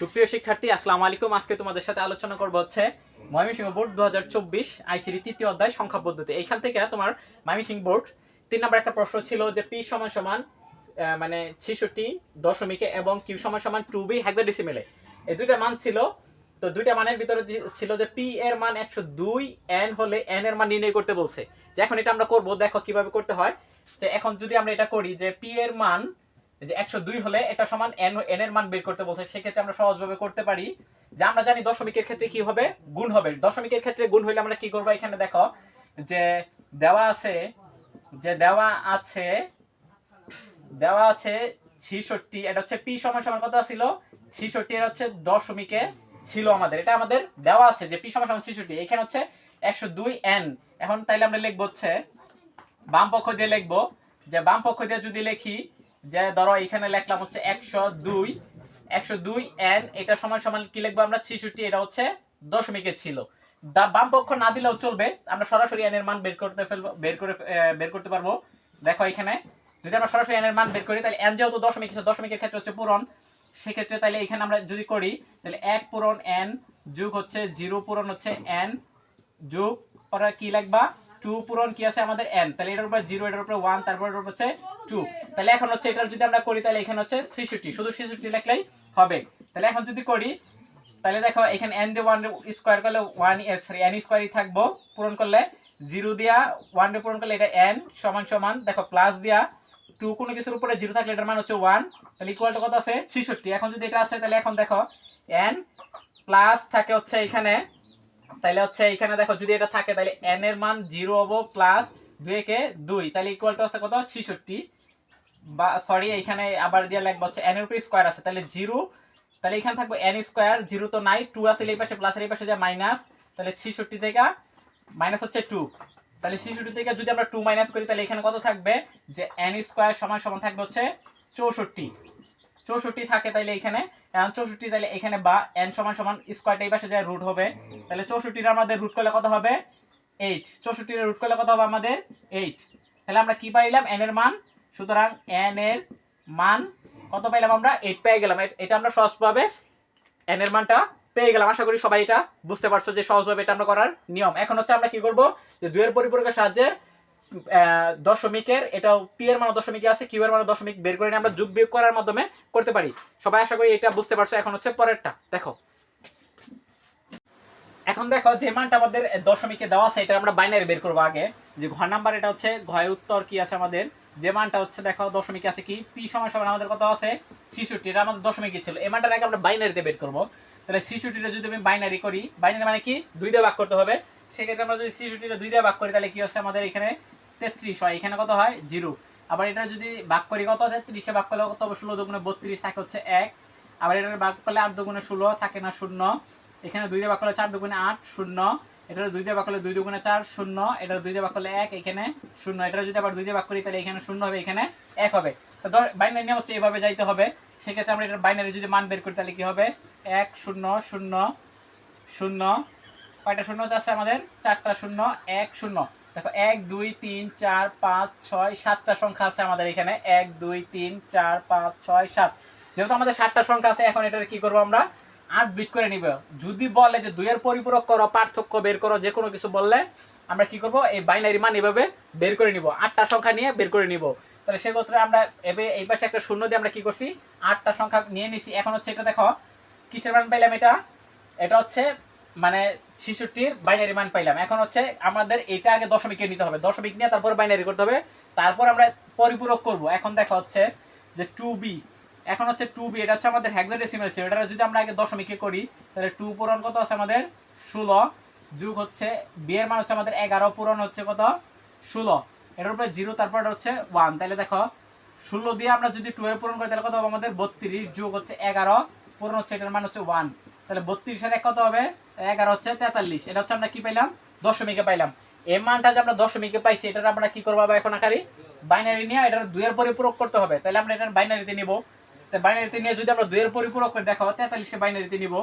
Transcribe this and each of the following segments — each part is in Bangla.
সুপ্রিয় শিক্ষার্থী, আসসালামু আলাইকুম। আজকে তোমাদের সাথে আলোচনা করব হচ্ছে ময়মনসিংহ বোর্ড দু হাজার তৃতীয় অধ্যায় সংখ্যা পদ্ধতি। এইখান থেকে তোমার ময়মনসিংহ বোর্ড তিন নম্বর একটা প্রশ্ন ছিল যে পি সমান সমান মানে ছেষট্টি দশমিকে এবং কিউ সমান সমান টু বি হেক্সাডেসিমেলে। এই দুইটা মান ছিল। তো দুইটা মানের ভিতরে ছিল যে পি এর মান একশো দুই, এন হলে এন এর মান নির্ণয় করতে বলছে। যে এখন এটা আমরা করব, দেখো কীভাবে করতে হয়। যে এখন যদি আমরা এটা করি যে পি এর মান যে একশো দুই হলে এটা সমান এন এন এর মান বের করতে বলছে, সেক্ষেত্রে আমরা সহজভাবে করতে পারি। যে আমরা জানি দশমিকের ক্ষেত্রে কি হবে? গুণ হবে। দশমিকের ক্ষেত্রে গুণ হইলে আমরা কি করব? এখানে দেখো, যে দেওয়া আছে, যে দেওয়া আছে দেওয়া আছে ছিষট্টি, এটা হচ্ছে পি সমান সমান কত ছিল? ছিষট্টি এর হচ্ছে দশমিকে ছিল আমাদের। এটা আমাদের দেওয়া আছে যে পি সমান সমান ছিষট্টি, এখানে হচ্ছে একশো দুই এন এখন তাইলে আমরা লিখব হচ্ছে, বাম পক্ষ দিয়ে লিখব, যে বাম পক্ষ দিয়ে যদি লিখি যে ধরো এখানে লিখলাম হচ্ছে একশো দুই একশো দুই এন এটা সমান সমান কি লিখব আমরা? ছিষট্টি, এটা হচ্ছে দশমিকে ছিল। বাম পক্ষ না দিলেও চলবে, আমরা সরাসরি এন এর মান বের করতে ফেলব, বের করে বের করতে পারব। দেখো এখানে, যদি আমরা সরাসরি এন এর মান বের করি, তাহলে এন যেহেতু দশমিক দশমিকের ক্ষেত্রে হচ্ছে পূরণ। সেক্ষেত্রে তাহলে এখানে আমরা যদি করি, তাহলে এক পূরণ এন যুগ হচ্ছে, জিরো পূরণ হচ্ছে এন যোগ, পরে কি লিখবা? টু পূরণ কি আছে আমাদের এন তাহলে এটার উপর জিরো এটার উপর ওয়ান তারপর এটার উপর হচ্ছে টু তাহলে এখন হচ্ছে এটার যদি আমরা করি, তাহলে এখানে হচ্ছে ছেষট্টি। শুধু ছেষট্টি লিখলেই হবে। তাহলে এখন যদি করি, তাহলে দেখো এখানে এন দিয়ে ওয়ান স্কোয়ার করলে ওয়ান সরি এন স্কোয়ারই থাকব। পূরণ করলে জিরো দিয়া ওয়ান দিয়ে পূরণ করলে এটা এন সমান সমান। দেখো প্লাস দিয়া টু কোনো কিছুর উপরে জিরো থাকলে এটার মান হচ্ছে ওয়ান তাহলে ইকুয়াল টু কত আছে? ছেষট্টি। এখন যদি এটা আছে, তাহলে এখন দেখো এন প্লাস থাকে হচ্ছে এখানে তাহলে হচ্ছে এখানে দেখো, যদি এটা থাকে তাহলে এন এর মান জিরো হব প্লাস দুই কে দুই। তাহলে ইকুয়াল টু আছে কত? ছিষট্টি। বা সরি এখানে আবার দিয়ে লাগবে হচ্ছে এন এর উপর স্কোয়ার আছে তাহলে জিরো তাহলে এখানে থাকবে এন স্কোয়ার জিরো তো নাই টু আছে এই পাশে প্লাসের এই পাশে যা মাইনাস তাহলে ছিষট্টি থেকে মাইনাস হচ্ছে টু তাহলে ছিষট্টি থেকে যদি আমরা টু মাইনাস করি তাহলে এখানে কত থাকবে? যে এন স্কোয়ার সমান সমান থাকবে হচ্ছে চৌষট্টি। চৌষট্টি থাকে তাইলে এখানে এখন চৌষট্টি তাহলে এখানে বা এন সমান সমান স্কোয়ারটা এই পাশে যায় রুট হবে। তাহলে চৌষট্টির আমাদের রুট করলে কত হবে? এইট চৌষট্টির রুট করলে কত হবে আমাদের? এইট তাহলে আমরা কি পাইলাম? এন এর মান। সুতরাং এন এর মান কত পাইলাম আমরা? এইট পেয়ে গেলাম। এটা আমরা সহজভাবে এন এর মানটা পেয়ে গেলাম। আশা করি সবাই এটা বুঝতে পারছ যে সহজভাবে এটা আমরা করার নিয়ম। এখন হচ্ছে আমরা কি করব? যে দুইয়ের পরিপূরকের সাহায্যে দশমিকের এটা পি এর মান দশমিকে আছে কিউ এর মান দশমিক বের করে আমরা যোগ বিয়োগ করার মাধ্যমে করতে পারি। সবাই আশা করি এটা বুঝতে পারছ, এখন হচ্ছে পরেরটা। দেখো। এখন দেখো যে মানটা আমাদের দশমিকে দেওয়া আছে, এটা আমরা বাইনারি বের করব আগে। যে ঘর নাম্বার, এটা হচ্ছে ঘয় উত্তর কি আছে আমাদের? যে মানটা হচ্ছে দেখো, দশমিকে আছে কি? পি সমান সমান আমাদের কত আছে? ছিষট্টি, এটা আমাদের দশমিকে ছিল। এই মানটার আগে আমরা বাইনারিতে বের করব। তাহলে ছিষট্টিটা যদি আমি বাইনারি করি বাইনারি মানে কি? দুই দিয়ে ভাগ করতে হবে। সেক্ষেত্রে আমরা যদি ছিষট্টিটা দুই দিয়ে ভাগ করি, তাহলে কি হচ্ছে আমাদের এখানে তেত্রিশ হয়। এখানে কত হয়? জিরো। আবার এটা যদি ভাগ করি কত? তেত্রিশে। ভাগ করলে কত ষোলো দুগুণে বত্রিশ থাকে হচ্ছে এক। আবার এটা ভাগ করলে আট দুগুণে ষোলো থাকে না শূন্য। এখানে দুই দিয়ে ভাগ করলে চার দুগুণে আট, শূন্য। এটা দুই দিয়ে ভাগ করলে দুই দুগুণে চার, শূন্য। এটা দুই দিয়ে ভাগ করলে এক, এখানে শূন্য। এটা যদি আবার দুই দিয়ে ভাগ করি, তাহলে এখানে শূন্য হবে, এখানে এক হবে। তো বাইনারি নিয়ম হচ্ছে এভাবে যাইতে হবে। সেক্ষেত্রে আমরা এটা বাইনারি যদি মান বের করি, তাহলে কি হবে? এক, শূন্য শূন্য শূন্য। কয়টা শূন্য আছে আমাদের? চারটা শূন্য, এক, শূন্য। দেখো, এক, দুই, তিন, চার, পাঁচ, ছয়, সাতটা সংখ্যা আছে আমাদের এখানে। এক, দুই, তিন, চার, পাঁচ, ছয়, সাত। যেহেতু আমাদের সাতটা সংখ্যা আছে, এখন এটা কি করব আমরা? আট বিট করে নিব। যদি বলে যে দুইয়ের পরিপূরক করো, পার্থক্য বের করো, যে কোনো কিছু বললে আমরা কি করব? এই বাইনারি মান এভাবে বের করে নিব। আটটা সংখ্যা নিয়ে বের করে নিব। তাহলে সেক্ষেত্রে আমরা এবে, এই পাশে একটা শূন্য দিয়ে আমরা কি করছি? আটটা সংখ্যা নিয়ে নিছি। এখন হচ্ছে এটা দেখো, কিসের মান পাইলাম এটা? এটা হচ্ছে মানে ছিষট্টির বাইনারি মান পাইলাম। এখন হচ্ছে আমাদের এটা আগে দশমিকে নিতে হবে। দশমিক নিয়ে তারপর বাইনারি করতে হবে। তারপর আমরা পরিপূরক করব। এখন দেখা হচ্ছে যে টু বি এখন হচ্ছে টু বি এটা হচ্ছে আমাদের হেক্সাডেসিমাল ছিল এটা যদি আমরা আগে দশমিকে করি, তাহলে টু পূরণ কত আছে আমাদের? ষোলো। যুগ হচ্ছে বি এর মান হচ্ছে আমাদের এগারো, পূরণ হচ্ছে কত? ষোলো। এটার উপরে জিরো তারপর হচ্ছে ওয়ান তাহলে দেখো, ষোলো দিয়ে আমরা যদি টু এর পূরণ করি, তাহলে কত হবে আমাদের? বত্রিশ। যুগ হচ্ছে এগারো, পূরণ হচ্ছে এটার মান হচ্ছে ওয়ান তাহলে বত্রিশের এক কত হবে? এগারো হচ্ছে তেতাল্লিশ। এটা হচ্ছে আমরা কি পাইলাম? দশমিকে পাইলাম। এই মানটা যে আমরা দশমিকে পাইছি এটা আমরা কি করব এখন আকারি? বাইনারি নিয়ে এটার দুইয়ের পরিপূরক করতে হবে। তাহলে আমরা এটা বাইনারিতে নিব। বাইনারিতে নিয়ে যদি আমরা দুইয়ের পরিপূরক করে, দেখো তেতাল্লিশে বাইনারিতে নিব।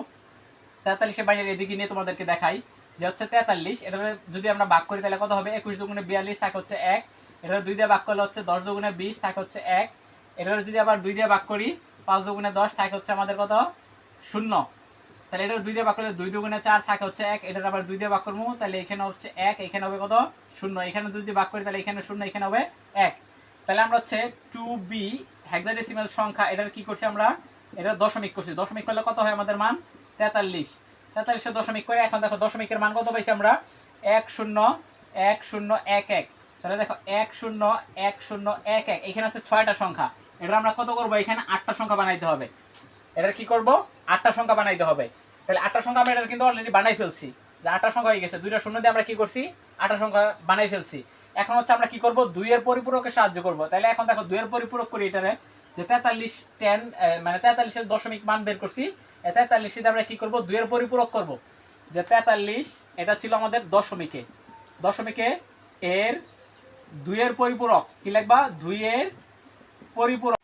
তেতাল্লিশে বাইনারি এদিকে নিয়ে তোমাদেরকে দেখাই যে হচ্ছে তেতাল্লিশ। এটা যদি আমরা ভাগ করি, তাহলে কত হবে? একুশ দুগুণে বিয়াল্লিশ থাকে হচ্ছে এক। এটা দুই দিয়ে ভাগ করলে হচ্ছে দশ দুগুণে বিশ থাকে হচ্ছে এক। এটা যদি আবার দুই দিয়ে ভাগ করি, পাঁচ দুগুণে দশ থাকে হচ্ছে আমাদের কত? শূন্য। তাহলে এটা দুই দিয়ে ভাগ দুই দুগুণে চার থাকে হচ্ছে এক, এটার আবার দুই দিয়ে ভাগ করব তাহলে এখানে হচ্ছে এক, এখানে হবে কত? শূন্য। এখানে দুই দিয়ে ভাগ করি, তাহলে এখানে শূন্য, এখানে হবে এক। তাহলে আমরা হচ্ছে টু বি হেক্সাডেসিমাল সংখ্যা, এটার কি করছি আমরা? এটা দশমিক করছি। দশমিক করলে কত হয় আমাদের মান? তেতাল্লিশ। তেতাল্লিশে দশমিক করে এখন দেখো দশমিকের মান কত পাইছি আমরা? এক শূন্য এক শূন্য, এক এক। তাহলে দেখো এক শূন্য এক শূন্য, এক এক। এখানে হচ্ছে ছয়টা সংখ্যা। এটা আমরা কত করব? এখানে আটটা সংখ্যা বানাইতে হবে। এটার কি করব? আটটা সংখ্যা বানাইতে হবে। তাহলে আটটা সংখ্যা আমরা এটা কিন্তু অলরেডি বানাই ফেলছি। যে আটটা সংখ্যা হয়ে গেছে, দুইটা শূন্য দিয়ে আমরা কি করছি? আটটা সংখ্যা বানাই ফেলছি। এখন হচ্ছে আমরা কি করব? দুইয়ের পরিপূরকে সাহায্য করব। তাহলে এখন দেখো, দুইয়ের পরিপূরক করি এটারে। যে তেতাল্লিশ টেন মানে তেতাল্লিশের দশমিক মান বের করছি। তেতাল্লিশ দিয়ে আমরা কি করব? দুইয়ের পরিপূরক করব। যে তেতাল্লিশ, এটা ছিল আমাদের দশমিকে। দশমিকে এর দুইয়ের পরিপূরক, কি লিখবা? দুইয়ের পরিপূরক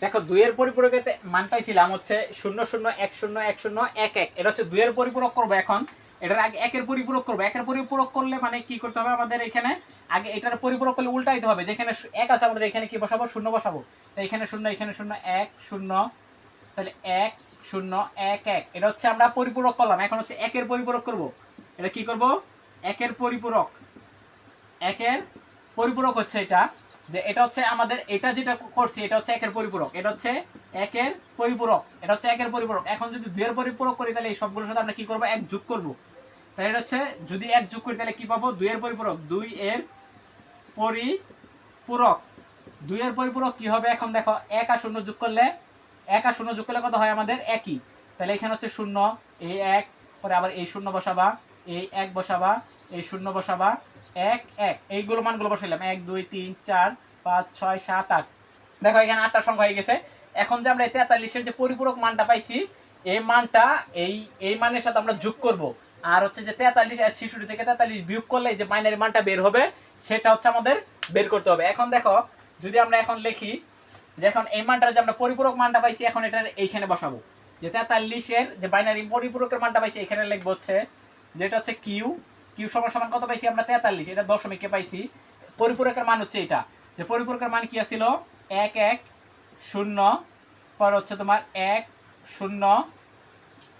দেখো, দুইয়ের পরিপূরকের তে- মান পাইছিলাম হচ্ছে শূন্য শূন্য, এক শূন্য এক শূন্য, এক এক। এটা হচ্ছে দুইয়ের পরিপূরক করব এখন। এটার আগে একের পরিপূরক করব। একের পরিপূরক করলে মানে কি করতে হবে আমাদের এখানে? আগে এটার পরিপূরক করলে উল্টাইতে হবে। যেখানে এক আছে, আমাদের এখানে কি বসাবো? শূন্য বসাবো। তো এখানে শূন্য এখানে শূন্য, এক, শূন্য, তাহলে এক, শূন্য, এক এক। এটা হচ্ছে আমরা পরিপূরক করলাম। এখন হচ্ছে একের পরিপূরক করব। এটা কি করব? একের পরিপূরক। একের পরিপূরক হচ্ছে এটা। যে এটা হচ্ছে আমাদের, এটা যেটা করছি, এটা হচ্ছে একের পরিপূরক। এটা হচ্ছে একের পরিপূরক। এটা হচ্ছে একের পরিপূরক। এখন যদি দুইয়ের পরিপূরক করি, তাহলে এই সবগুলোর সাথে আমরা কি করব? এক যোগ করব। তাহলে এটা হচ্ছে, যদি এক যোগ করি, তাহলে কি পাবো? দুইয়ের পরিপূরক। দুই এর পরিপূরক। দুইয়ের পরিপূরক কি হবে? এখন দেখো, এক আর শূন্য যোগ করলে, এক আর শূন্য যোগ করলে কত হয়? আমাদের একই। তাহলে এখানে হচ্ছে শূন্য, এই এক, পরে আবার এই শূন্য বসাবা, এই এক বসাবা, এই শূন্য বসাবা এক এক। এইগুলো মানগুলো বসাইলাম। এক, দুই, তিন, চার, পাঁচ, ছয়, সাত, আট। দেখো, এখানে আটটা সংখ্যা হয়ে গেছে। এখন যে আমরা তেতাল্লিশের যে পরিপূরক মানটা পাইছি, এই মানটা এই এই মানের সাথে আমরা যোগ করব। আর হচ্ছে যে তেতাল্লিশ ছিষট্টি থেকে তেতাল্লিশ বিয়োগ করলে যে বাইনারি মানটা বের হবে, সেটা হচ্ছে আমাদের বের করতে হবে। এখন দেখো, যদি আমরা এখন লিখি যে এখন এই মানটা যে আমরা পরিপূরক মানটা পাইছি, এখন এটার এইখানে বসাবো। যে তেতাল্লিশের যে বাইনারি পরিপূরকের মানটা পাইছি, এখানে লিখব হচ্ছে, যেটা হচ্ছে কিউ কিউ সমান সমান কত পাইছি? আমরা তেতাল্লিশ, এটা দশমিকে পাইছি। পরিপূরকের মান হচ্ছে এটা। যে পরিপূরকের মান কি ছিল এক এক, শূন্য, পর হচ্ছে তোমার এক, শূন্য,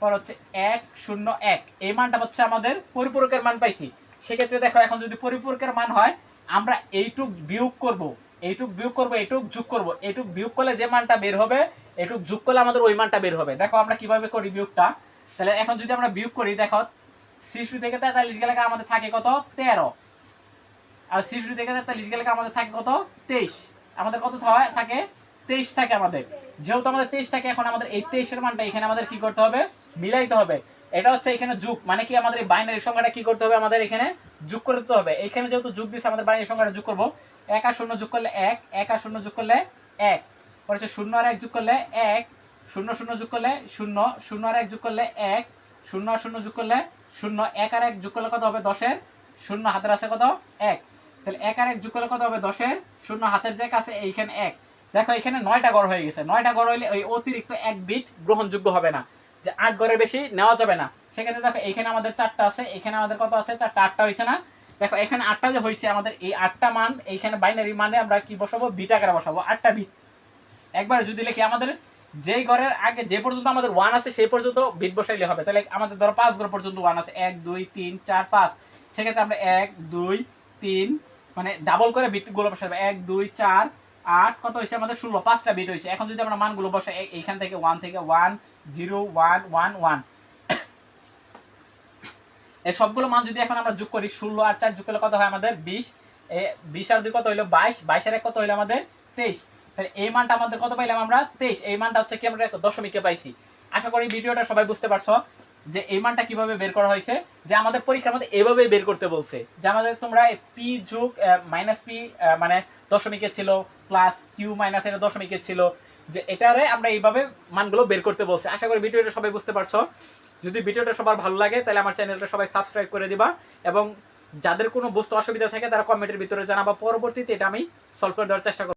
পর হচ্ছে এক, শূন্য, এক। এই মানটা হচ্ছে আমাদের পরিপূরকের মান পাইছি। সেক্ষেত্রে দেখো, এখন যদি পরিপূরকের মান হয়, আমরা এইটুক বিয়োগ করব। এইটুক বিয়োগ করব, এইটুক যোগ করব। এইটুক বিয়োগ করলে যে মানটা বের হবে, এইটুক যোগ করলে আমাদের ওই মানটা বের হবে। দেখো, আমরা কীভাবে করি বিয়োগটা? তাহলে এখন যদি আমরা বিয়োগ করি, দেখো শিশু থেকে তেতাল্লিশ গেলে আমাদের থাকে কত? তেরো। আর শিশু থেকে তেতাল্লিশ গেলে আমাদের থাকে কত? তেইশ। আমাদের কত থাকে? তেইশ থাকে আমাদের। যেহেতু আমাদের তেইশ থাকে, এখন আমাদের এই তেইশের মানটা এখানে আমাদের কি করতে হবে? মিলাইতে হবে। এটা হচ্ছে এখানে যুগ। মানে কি আমাদের এই বাইনারি সংখ্যাটা কি করতে হবে? আমাদের এখানে যোগ করে দিতে হবে। এখানে যেহেতু যোগ দিচ্ছে আমাদের বাইনারি সংখ্যাটা যোগ করব। এক আর শূন্য যোগ করলে এক এক আর শূন্য যোগ করলে এক। পরে শূন্য আর এক যোগ করলে এক, শূন্য শূন্য যোগ করলে শূন্য শূন্য আর এক যোগ করলে এক, শূন্য আর শূন্য যোগ করলে শূন্য এক আর এক যোগ করলে কত হবে দশের? শূন্য হাতের আছে কত? এক। তাহলে এক আর এক যোগ করলে কত হবে দশের? শূন্য হাতের যে কাছে এইখানে এক। দেখো এখানে নয়টা গড় হয়ে গেছে। নয়টা গড় হইলে ওই অতিরিক্ত এক বিট গ্রহণযোগ্য হবে না। যে আট গড়ের বেশি নেওয়া যাবে না। সেক্ষেত্রে দেখো এখানে আমাদের চারটা আছে, এখানে আমাদের কত আছে? চারটা, আটটা হয়েছে না? দেখো এখানে আটটা যে হয়েছে আমাদের এই আটটা মান, এইখানে বাইনারি মানে আমরা কি বসাবো? বিট আকারে বসাবো। আটটা বিট। একবার যদি লিখি আমাদের যেই ঘরের আগে যে পর্যন্ত আমাদের ওয়ান আছে, সেই পর্যন্ত বিট বসাইলে হবে। তাহলে আমাদের ধরো পাঁচ ঘর পর্যন্ত ওয়ান আছে। এক, দুই, তিন, চার, পাঁচ। সেক্ষেত্রে আমরা এক, দুই, তিন মানে ডাবল করে বিটগুলো বসাবো এক, দুই, চার, আট, কত হয়েছে আমাদের ষোলো? পাঁচটা বিট হয়েছে। এখন যদি আমরা মানগুলো বসাই এইখান থেকে ওয়ান থেকে one zero one one one এই সবগুলো মান যদি এখন আমরা যোগ করি, ষোলো আর চার যোগ করলে কত হয় আমাদের? বিশ। বিশ আর দুই কত হইল? বাইশ। বাইশের এক কত হইল আমাদের? তেইশ। তাহলে এই মানটা আমাদের কত পাইলাম আমরা? তেইশ। এই মানটা হচ্ছে কি আমরা দশমিকে পাইছি। আশা করি ভিডিওটা সবাই বুঝতে পারছ যে এই মানটা কীভাবে বের করা হয়েছে, যে আমাদের পরীক্ষার মধ্যে এভাবে বের করতে বলছে, যে আমাদের তোমরা পি যোগ মাইনাস পি মানে দশমিকে ছিল প্লাস কিউ মাইনাস এটা দশমিকে ছিল, যে এটারে আমরা এইভাবে মানগুলো বের করতে বলছে। আশা করি ভিডিওটা সবাই বুঝতে পারছ। যদি ভিডিওটা সবার ভালো লাগে, তাহলে আমার চ্যানেলটা সবাই সাবস্ক্রাইব করে দিবা এবং যাদের কোনো বুঝতে অসুবিধা থাকে, তারা কমেন্টের ভিতরে জানাবা। পরবর্তীতে এটা আমি সলভ করে দেওয়ার চেষ্টা